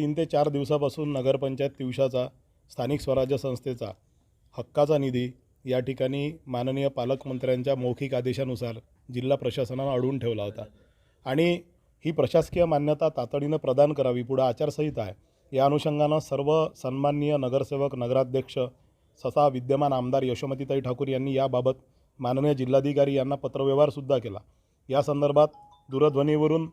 तीन ते चार दिवसापासून नगरपंचायत तिवशाचा स्थानिक स्वराज्य संस्थेचा हक्काचा निधी या ठिकाणी माननीय पालकमंत्र्यांच्या मौखिक आदेशानुसार जिल्हा प्रशासनानं अडवून ठेवला होता. आणि ही प्रशासकीय मान्यता तातडीनं प्रदान करावी पुढं आचारसंहिता आहे. या अनुषंगानं सर्व सन्माननीय नगरसेवक नगराध्यक्ष ससा विद्यमान आमदार यशोमतीताई ठाकूर यांनी याबाबत माननीय जिल्हाधिकारी यांना पत्रव्यवहारसुद्धा केला. या संदर्भात दूरध्वनीवरून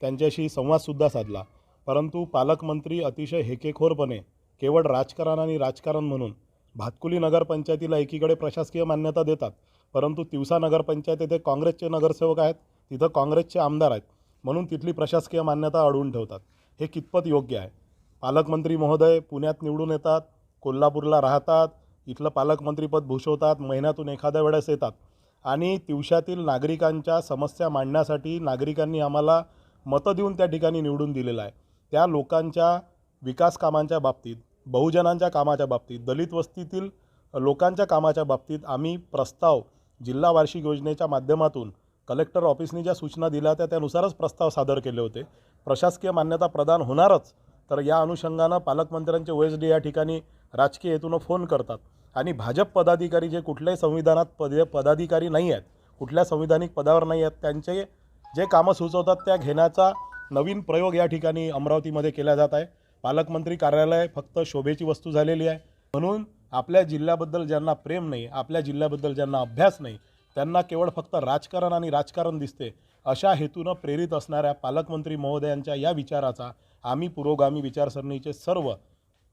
त्यांच्याशी संवादसुद्धा साधला. परंतु पालकमंत्री अतिशय हेकेखोरपणे केवळ राजकारण आणि राजकारण म्हणून. भातकुली नगरपंचायतीला एकीकडे प्रशासकीय मान्यता देतात परंतु तिवसा नगरपंचायत येथे काँग्रेसचे नगरसेवक आहेत तिथं काँग्रेसचे आमदार आहेत म्हणून तिथली प्रशासकीय मान्यता अडवून ठेवतात. हे कितपत योग्य आहे? पालकमंत्री महोदय पुण्यात निवडून येतात कोल्हापूरला राहतात इथलं पालकमंत्रीपद भूषवतात महिन्यातून एखाद्या वेळेस येतात. आणि तिवशातील नागरिकांच्या समस्या मांडण्यासाठी नागरिकांनी आम्हाला मतं देऊन त्या ठिकाणी निवडून दिलेलं आहे. त्या लोकांच्या विकास कामांच्या बाबतीत बहुजनांच्या कामाच्या बाबतीत दलित वस्तीतील लोकांच्या कामाच्या बाबतीत आम्ही प्रस्ताव जिल्हा वार्षिक योजनेच्या माध्यमातून कलेक्टर ऑफिसनी ज्या सूचना दिल्या होत्या त्यानुसारच प्रस्ताव सादर केले होते. प्रशासकीय मान्यता प्रदान होणारच तर या अनुषंगानं पालकमंत्र्यांचे ओ एस डी या ठिकाणी राजकीय हेतूनं फोन करतात. आणि भाजप पदाधिकारी जे कुठल्याही संविधानात पद पदाधिकारी नाही आहेत कुठल्या संविधानिक पदावर नाही आहेत त्यांचे जे कामं सुचवतात त्या घेण्याचा नवीन प्रयोग या ठिकाणी अमरावतीमध्ये केला जात आहे. पालकमंत्री कार्यालय फक्त शोभेची वस्तू झालेली आहे. म्हणून आपल्या जिल्ह्याबद्दल ज्यांना प्रेम नाही आपल्या जिल्ह्याबद्दल ज्यांना अभ्यास नाही त्यांना केवळ फक्त राजकारण आणि राजकारण दिसते अशा हेतूनं प्रेरित असणाऱ्या पालकमंत्री महोदयांच्या या विचाराचा आम्ही पुरोगामी विचारसरणीचे सर्व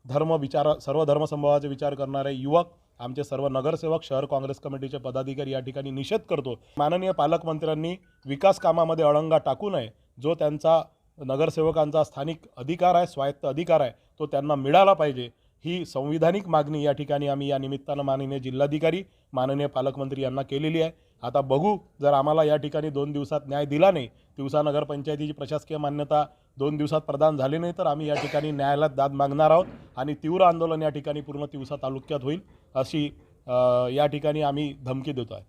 धर्म विचार सर्व धर्मसंभावाचे विचार करणारे युवक आमचे सर्व नगरसेवक शहर काँग्रेस कमिटीचे पदाधिकारी या ठिकाणी निषेध करतो. माननीय पालकमंत्र्यांनी विकास कामामध्ये अळंगा टाकू नये जो त्यांचा नगरसेवकांचा स्थानिक अधिकार आहे स्वायत्त अधिकार आहे तो त्यांना मिळाला पाहिजे. ही संविधानिक मागणी या ठिकाणी आम्ही या निमित्तानं माननीय जिल्हाधिकारी माननीय पालकमंत्री यांना केलेली आहे. आता बघू जर आम्हाला या ठिकाणी दोन दिवसात न्याय दिला नाही तिवसा नगरपंचायतीची प्रशासकीय मान्यता दोन दिवसात प्रदान झाली नाही तर आम्ही या ठिकाणी न्यायालयात दाद मागणार आहोत आणि तीव्र आंदोलन या ठिकाणी पूर्ण तिवसा तालुक्यात होईल अशी या ठिकाणी आम्ही धमकी देतो आहे